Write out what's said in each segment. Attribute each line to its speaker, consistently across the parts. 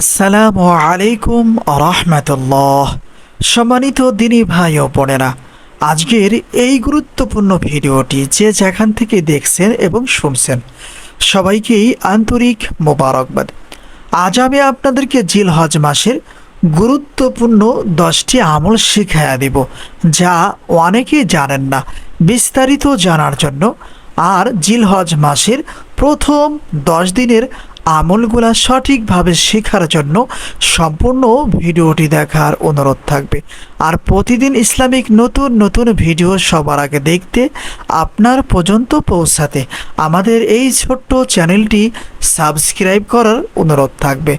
Speaker 1: আসসালামু আলাইকুম রহমতুল্লাহ। সম্মানিত দিনী ভাই ও বোনেরা, আজকের এই গুরুত্বপূর্ণ ভিডিওটি যে যেখান থেকে দেখছেন এবং শুনছেন, সবাইকেই আন্তরিক মোবারকবাদ। আজ আমি আপনাদেরকে জিল হজ মাসের গুরুত্বপূর্ণ দশটি আমল শিখাইয়া দেব, যা অনেকেই জানেন না, বিস্তারিত জানার জন্য। আর জিলহজ মাসের প্রথম দশ দিনের আমলগুলা সঠিকভাবে শেখার জন্য সম্পূর্ণ ভিডিওটি দেখার অনুরোধ থাকবে। আর প্রতিদিন ইসলামিক নতুন নতুন ভিডিও সবার আগে দেখতে আপনার পর্যন্ত পৌঁছাতে আমাদের এই ছোট্ট চ্যানেলটি সাবস্ক্রাইব করার অনুরোধ থাকবে।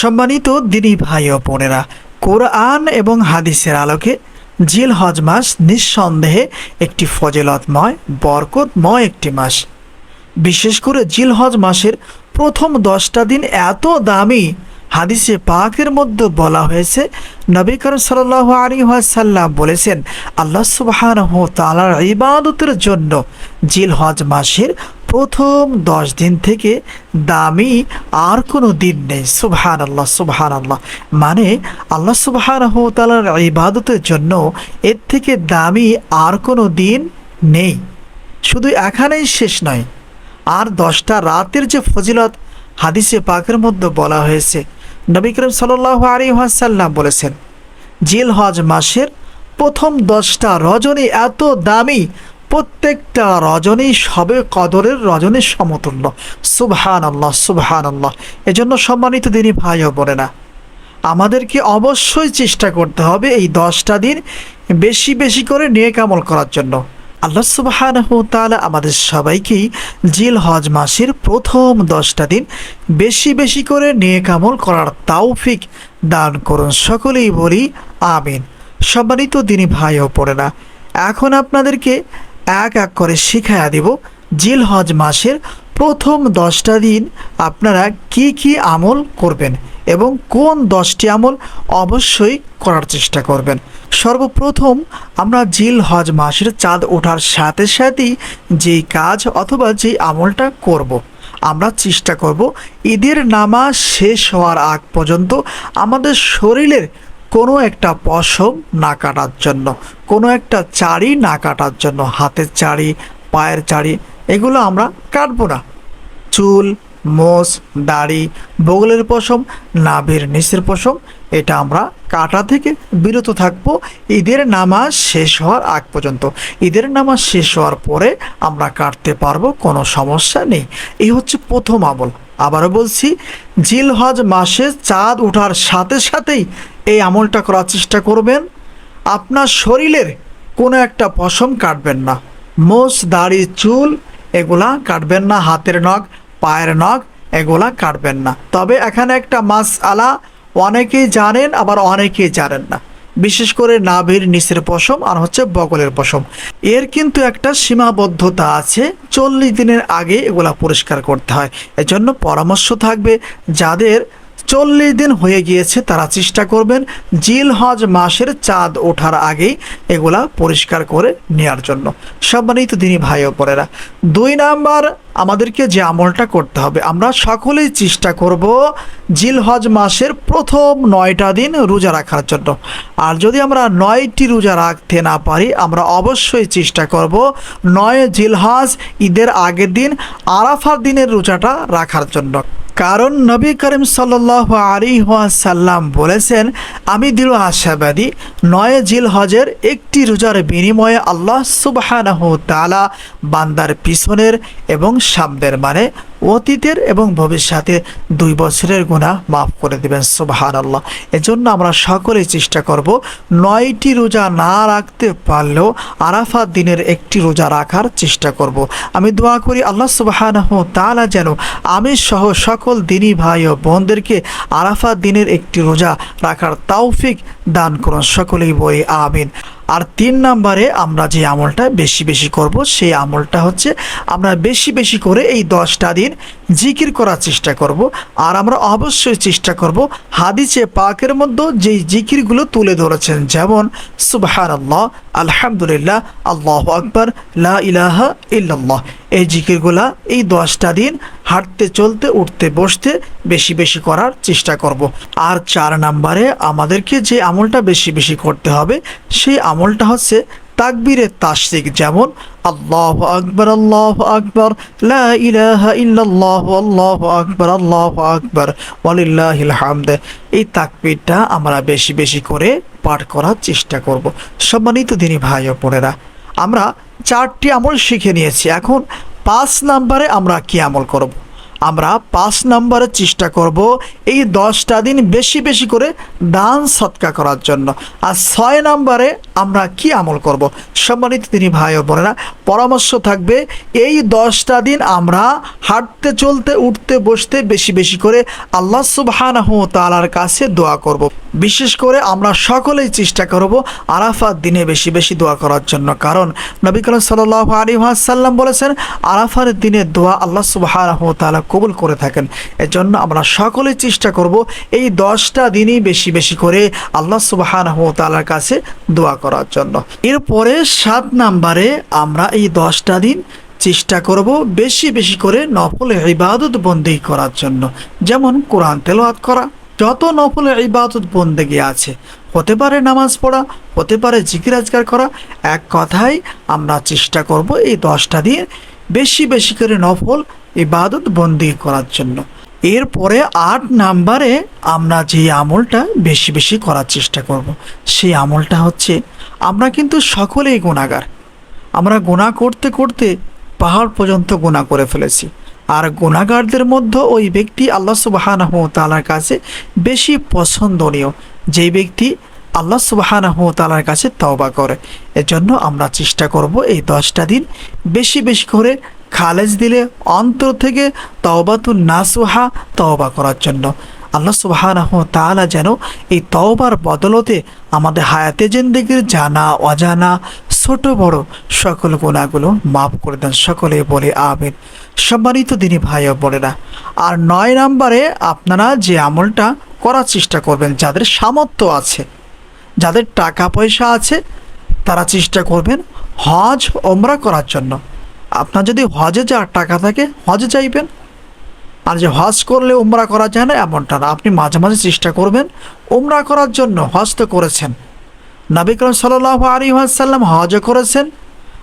Speaker 1: সম্মানিত দিনী ভাই ও বোনেরা, কোরআন এবং হাদিসের আলোকে জিল হজ মাস নিঃসন্দেহে একটি ফজিলতময়, বরকতময় একটি মাস। বিশেষ করে জিলহজ মাসের প্রথম দশটা দিন এত দামি। হাদিসে পাকের মধ্যে বলা হয়েছে, নবী করিম সাল্লাহ আলী সাল্লাম বলেছেন, আল্লাহ সুবাহান তালার ইবাদতের জন্য জিল হজ মাসের প্রথম দশ দিন থেকে দামি আর কোনো দিন নেই। সুবহান আল্লাহ সুবহান আল্লাহ মানে আল্লাহ সুবহান তালার ইবাদতের জন্য এর থেকে দামি আর কোনো দিন নেই। শুধু এখানেই শেষ নয় আর দশটা রাতের যে ফজিলত হাদিসে পাকের মধ্যে বলা হয়েছে, নবী করিম সাল্লাহ বলেছেন, জিল হজ মাসের প্রথম দশটা রজনী এত দামি, প্রত্যেকটা রজনী সবে কদরের রজনীর সমতুল্য। সুবহান আল্লাহ সুবহান আল্লাহ এজন্য সম্মানিত দিনই ভাই ও না আমাদেরকে অবশ্যই চেষ্টা করতে হবে এই দশটা দিন বেশি বেশি করে নিয়ে কামল করার জন্য। আল্লাহ তাআলা আমাদের সবাইকেই জিল হজ মাসের প্রথম দশটা দিন বেশি বেশি করে নিয়ে কামল করার তাওফিক দান করুন সকলেই বলি আমিন। সম্মানিত দিনী ভাই ও পড়েনা এখন আপনাদেরকে এক এক করে শিখাইয়া দিব জিল হজ মাসের প্রথম দশটা দিন আপনারা কি কি আমল করবেন এবং কোন দশটি আমল অবশ্যই করার চেষ্টা করবেন। সর্বপ্রথম আমরা জিল হজ মাসের চাঁদ ওঠার সাথে সাথেই যেই কাজ অথবা যেই আমলটা করব। আমরা চেষ্টা করব ঈদের নামাজ শেষ হওয়ার আগ পর্যন্ত আমাদের শরীরের কোনো একটা পশম না কাটার জন্য, কোনো একটা চাড়ি না কাটার জন্য, হাতের চাড়ি, পায়ের চাড়ি, এগুলো আমরা কাটবো না চুল, মোষ, দাড়ি, বগলের পশম, নাভির নিচের পশম, এটা আমরা কাটা থেকে বিরত থাকব। ঈদের নামাজ শেষ হওয়ার আগ পর্যন্ত। ঈদের নামাজ শেষ হওয়ার পরে আমরা কাটতে পারব, কোনো সমস্যা নেই। এই হচ্ছে প্রথম আমল। আবারও বলছি জিল হজ মাসে চাঁদ ওঠার সাথে সাথেই এই আমলটা করার চেষ্টা করবেন। আপনার শরীরের কোনো একটা পশম কাটবেন না। মোষ, দাড়ি, চুল, এগুলা কাটবেন না। হাতের নখ, পায়ের নখ, এগুলা কাটবেন না। তবে এখানে একটা মাস আলা অনেকেই জানেন, আবার অনেকেই জানেন না। বিশেষ করে নাভির নিচের পশম আর হচ্ছে বগলের পশম। এর কিন্তু একটা সীমাবদ্ধতা আছে, চল্লিশ দিনের আগে এগুলা পরিষ্কার করতে হয়। এজন্য পরামর্শ থাকবে, যাদের চল্লিশ দিন হয়ে গিয়েছে, তারা চেষ্টা করবেন জিল হজ মাসের চাঁদ ওঠার আগেই এগুলা পরিষ্কার করে নেওয়ার জন্য। সম্মানিত দিনই ভাই ও বোনেরা, দুই নাম্বার আমাদেরকে যে আমলটা করতে হবে, আমরা সকলেই চেষ্টা করব জিল হজ মাসের প্রথম নয়টা দিন রোজা রাখার জন্য। আর যদি আমরা নয়টি রোজা রাখতে না পারি, আমরা অবশ্যই চেষ্টা করব নয় জিলহজ ঈদের আগের দিন আরাফার দিনের রোজাটা রাখার জন্য। কারণ নবী করিম সাল্লাহ আলী সাল্লাম বলেছেন, আমি দৃঢ় আশাবাদী নয় জিল হজের একটি রোজার বিনিময়ে আল্লাহ সুবাহ বান্দার পিছনের এবং সামনের মানে অতীতের এবং ভবিষ্যতে দুই বছরের গুণা মাফ করে দেবেন সুবাহান আল্লাহ এজন্য আমরা সকলেই চেষ্টা করব নয়টি রোজা না রাখতে পারলেও আরাফাত দিনের একটি রোজা রাখার চেষ্টা করব। আমি দোয়া করি আল্লাহ সুবাহানহ তালা যেন আমি সহ সকল দিনী ভাই ও বোনদেরকে আরাফাত দিনের একটি রোজা রাখার তৌফিক দান করুন। সকলেই বই আমিন। আর তিন নম্বরে আমরা যে আমলটা বেশি বেশি করব, সেই আমলটা হচ্ছে আমরা বেশি বেশি করে এই দশটা দিন জিকির করার চেষ্টা করব। আর আমরা অবশ্যই চেষ্টা করব হাদিসে পাকের মধ্যে যেই জিকিরগুলো তুলে ধরেছেন, যেমন সুবহান আল্লাহ আলহামদুলিল্লাহ, আল্লাহ আকবর, লা ইলাহা ইল্লাল্লাহ, এই জিকিরগুলা এই দশটা দিন হাঁটতে চলতে, উঠতে বসতে বেশি বেশি করার চেষ্টা করব। আর চার নাম্বারে আমাদেরকে যে আমলটা বেশি বেশি করতে হবে, সেই আমলটা হচ্ছে তাকবীরের তাসরিক। যেমন, আল্লাহ আকবর আল্লাহ আকবর ইল্লাল্লাহ, আল্লাহ আকবর আল্লাহ আকবর, ওয়ালিল্লাহিল এই তাকবীরটা আমরা বেশি বেশি করে পাঠ করার চেষ্টা করব। সম্মানিত দিনী ভাই ও বোনেরা, আমরা চারটি আমল শিখে নিয়েছি। এখন পাঁচ নাম্বারে আমরা কি আমল করব? আমরা পাঁচ নম্বরে চেষ্টা করব এই দশটা দিন বেশি বেশি করে দান সৎকা করার জন্য। আর ছয় নম্বরে আমরা কি আমল করব? সম্মানিত তিনি ভাই ও বোনেরা, পরামর্শ থাকবে, এই দশটা দিন আমরা হাঁটতে, চলতে, উঠতে, বসতে বেশি বেশি করে আল্লাহ সুবহানাহু তাআলার কাছে দোয়া করব। বিশেষ করে আমরা সকলেই চেষ্টা করব আরাফাত দিনে বেশি বেশি দোয়া করার জন্য। কারণ নবী করিম সাল্লাল্লাহু আলাইহি ওয়াসাল্লাম বলেছেন, আরাফার দিনে দোয়া আল্লাহ সুবহানাহু তাআলা কবুল করে থাকেন। এজন্য আমরা সকলেই চেষ্টা করব এই দশটা দিনই বেশি বেশি করে আল্লাহ সুবহানাহু তাআলার কাছে দোয়া করার জন্য। এরপরে সাত নাম্বারে আমরা এই দশটা দিন চেষ্টা করব বেশি বেশি করে নফল ইবাদত বন্দি করার জন্য। যেমন কোরআন তেলাওয়াত করা। যত নফল ইবাদত বন্দেগি আছে, হতে পারে নামাজ পড়া, হতে পারে জিকির আজগার করা, এক কথায় আমরা চেষ্টা করব এই দশটা দিন বেশি বেশি করে নফল ইবাদত বন্দি করার জন্য। এরপরে আট নাম্বারে আমরা যে আমলটা বেশি বেশি করার চেষ্টা করব। সেই আমলটা হচ্ছে, আমরা কিন্তু সকলেই গুণাগার আমরা গুণা করতে করতে পাহাড় পর্যন্ত গুণা করে ফেলেছি। আর গুণাগারদের মধ্যে ওই ব্যক্তি আল্লাহ সুবাহানাহ তালার কাছে বেশি পছন্দনীয়। যেই ব্যক্তি আল্লাহ সুবাহানাহ তালার কাছে তওবা করে। এজন্য আমরা চেষ্টা করব এই দশটা দিন বেশি বেশি করে খালেজ দিলে অন্তর থেকে তওবাতুন নাসুহা তওবা করার জন্য। আল্লাহ সুবাহানাহ তাআলা যেন এই তওবার বদলতে আমাদের হায়াতে জিন্দেগির জানা, অজানা, ছোট বড় সকল গুণাগুলো মাফ করে দেন। সকলে বলে আমিন। সম্মানিত দিনী ভাই ও বোনেরা, আর নয় নাম্বারে আপনারা যে আমলটা করার চেষ্টা করবেন, যাদের সামর্থ্য আছে, যাদের টাকা পয়সা আছে, তারা চেষ্টা করবেন হজ, ওমরা করার জন্য। আপনার যদি হজে যাওয়ার টাকা থাকে, হজে চাইবেন আর যে হজ করলে উমরা করা যায় না, এমনটা না। আপনি মাঝে মাঝে চেষ্টা করবেন উমরা করার জন্য। হজ তো করেছেন। নবী করিম সাল্লাহ আলী সাল্লাম হজও করেছেন,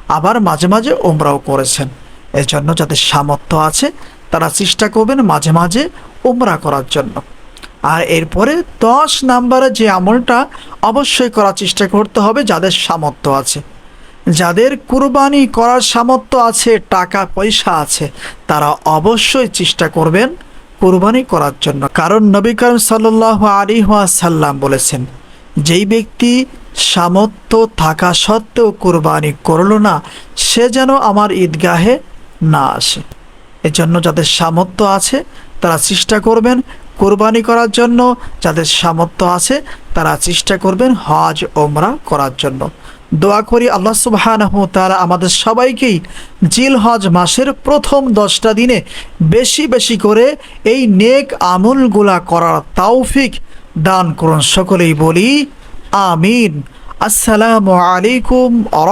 Speaker 1: আবার মাঝে মাঝে উমরাও করেছেন। এর জন্য যাদের সামর্থ্য আছে, তারা চেষ্টা করবেন মাঝে মাঝে উমরা করার জন্য। আর এরপরে দশ নাম্বারে যে আমলটা অবশ্যই করার চেষ্টা করতে হবে যাদের সামর্থ্য আছে। যাদের কুরবানি করার সামর্থ্য আছে, টাকা পয়সা আছে, তারা অবশ্যই চেষ্টা করবেন কুরবানি করার জন্য। কারণ নবী করিম সাল্লাহ আলী সাল্লাম বলেছেন, যেই ব্যক্তি সামর্থ্য থাকা সত্ত্বেও কোরবানি করল না, সে যেন আমার ঈদগাহে না আসে। এজন্য যাদের সামর্থ্য আছে, তারা চেষ্টা করবেন কোরবানি করার জন্য। যাদের সামর্থ্য আছে, তারা চেষ্টা করবেন হজ ওমরা করার জন্য। দোয়া করি আল্লাহ সুবহানাহু তারা আমাদের সবাইকেই জিল হজ মাসের প্রথম দশটা দিনে বেশি বেশি করে এই নেক আমলগুলা করার তাওফিক দান করুন। সকলেই বলি, আমিন। আসসালামু আলাইকুম আ